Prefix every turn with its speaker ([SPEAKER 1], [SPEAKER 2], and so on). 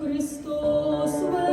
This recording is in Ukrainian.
[SPEAKER 1] Христос.